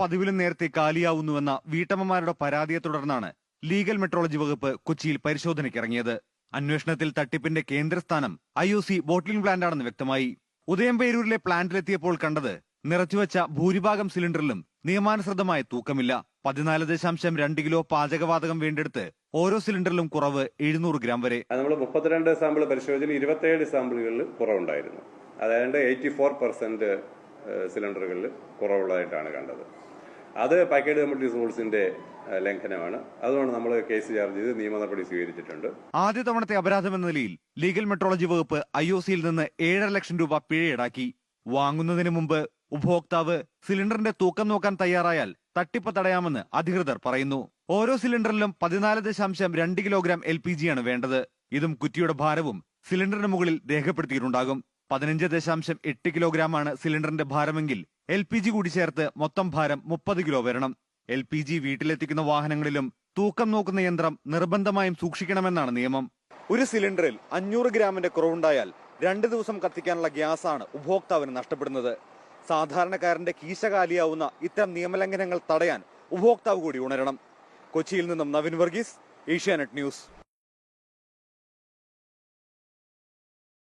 പതിവിലും നേരത്തെ കാലിയാവുന്നുവെന്ന വീട്ടമ്മമാരുടെ പരാതിയെ തുടർന്നാണ് ലീഗൽ മെട്രോളജി വകുപ്പ് കൊച്ചിയിൽ പരിശോധനയ്ക്കിറങ്ങിയത്. അന്വേഷണത്തിൽ തട്ടിപ്പിന്റെ കേന്ദ്രസ്ഥാനം ഐ ഒ സി ബോട്ടിലിംഗ് പ്ലാന്റാണെന്ന് വ്യക്തമായി. ഉദയംപേരൂരിലെ പ്ലാന്റിലെത്തിയപ്പോൾ കണ്ടത് നിറച്ചുവെച്ച ഭൂരിഭാഗം സിലിണ്ടറിലും നിയമാനുസൃതമായ തൂക്കമില്ല. പതിനാല് ദശാംശം രണ്ട് കിലോ പാചകവാതകം വീണ്ടെടുത്ത് ഓരോ സിലിണ്ടറിലും കുറവ് എഴുന്നൂറ് ഗ്രാം വരെ. നമ്മൾ മുപ്പത്തിരണ്ട് സാമ്പിൾ പരിശോധിച്ചതിൽ ഇരുപത്തിയേഴ് സാമ്പിളുകളിൽ കുറവുണ്ടായിരുന്നു. അതായത് എയ്റ്റി ഫോർ പെർസെന്റ് സിലിണ്ടറുകളിൽ കുറവുള്ളതായിട്ടാണ് കണ്ടത്. അത് പാക്കേജ് കമ്മിറ്റീസ് റൂൾസിന്റെ ലംഘനമാണ്. അതുകൊണ്ട് നമ്മൾ കേസ് ചാർജ് ചെയ്ത് നിയമ നടപടി സ്വീകരിച്ചിട്ടുണ്ട്. ആദ്യ തവണത്തെ അപരാധം എന്ന നിലയിൽ ലീഗൽ മെട്രോളജി വകുപ്പ് ഐ ഒ സിയിൽ നിന്ന് ഏഴര ലക്ഷം രൂപ പിഴ ഈടാക്കി വാങ്ങുന്നതിന് മുമ്പ് ഉപഭോക്താവ് സിലിണ്ടറിന്റെ തൂക്കം നോക്കാൻ തയ്യാറായാൽ തട്ടിപ്പ് തടയാമെന്ന് അധികൃതർ പറയുന്നു. ഓരോ സിലിണ്ടറിലും പതിനാല് ദശാംശം രണ്ട് കിലോഗ്രാം എൽ പി ജിയാണ് വേണ്ടത്. ഇതും കുറ്റിയുടെ ഭാരവും സിലിണ്ടറിന് മുകളിൽ രേഖപ്പെടുത്തിയിട്ടുണ്ടാകും. പതിനഞ്ച് ദശാംശം എട്ട് കിലോഗ്രാമാണ് സിലിണ്ടറിന്റെ ഭാരമെങ്കിൽ എൽ പി ജി കൂടി ചേർത്ത് മൊത്തം ഭാരം മുപ്പത് കിലോ വരണം. എൽ പി ജി വീട്ടിലെത്തിക്കുന്ന വാഹനങ്ങളിലും തൂക്കം നോക്കുന്ന യന്ത്രം നിർബന്ധമായും സൂക്ഷിക്കണമെന്നാണ് നിയമം. ഒരു സിലിണ്ടറിൽ അഞ്ഞൂറ് ഗ്രാമിന്റെ കുറവുണ്ടായാൽ രണ്ട് ദിവസം കത്തിക്കാനുള്ള ഗ്യാസാണ് ഉപഭോക്താവിന് നഷ്ടപ്പെടുന്നത്. സാധാരണക്കാരന്റെ കീശ കാലിയാവുന്ന ഇത്തരം നിയമലംഘനങ്ങൾ തടയാൻ ഉപഭോക്താവ് കൂടി ഉണരണം. കൊച്ചിയിൽ നിന്നും നവീൻ വർഗീസ് ഏഷ്യാനെറ്റ് ന്യൂസ്.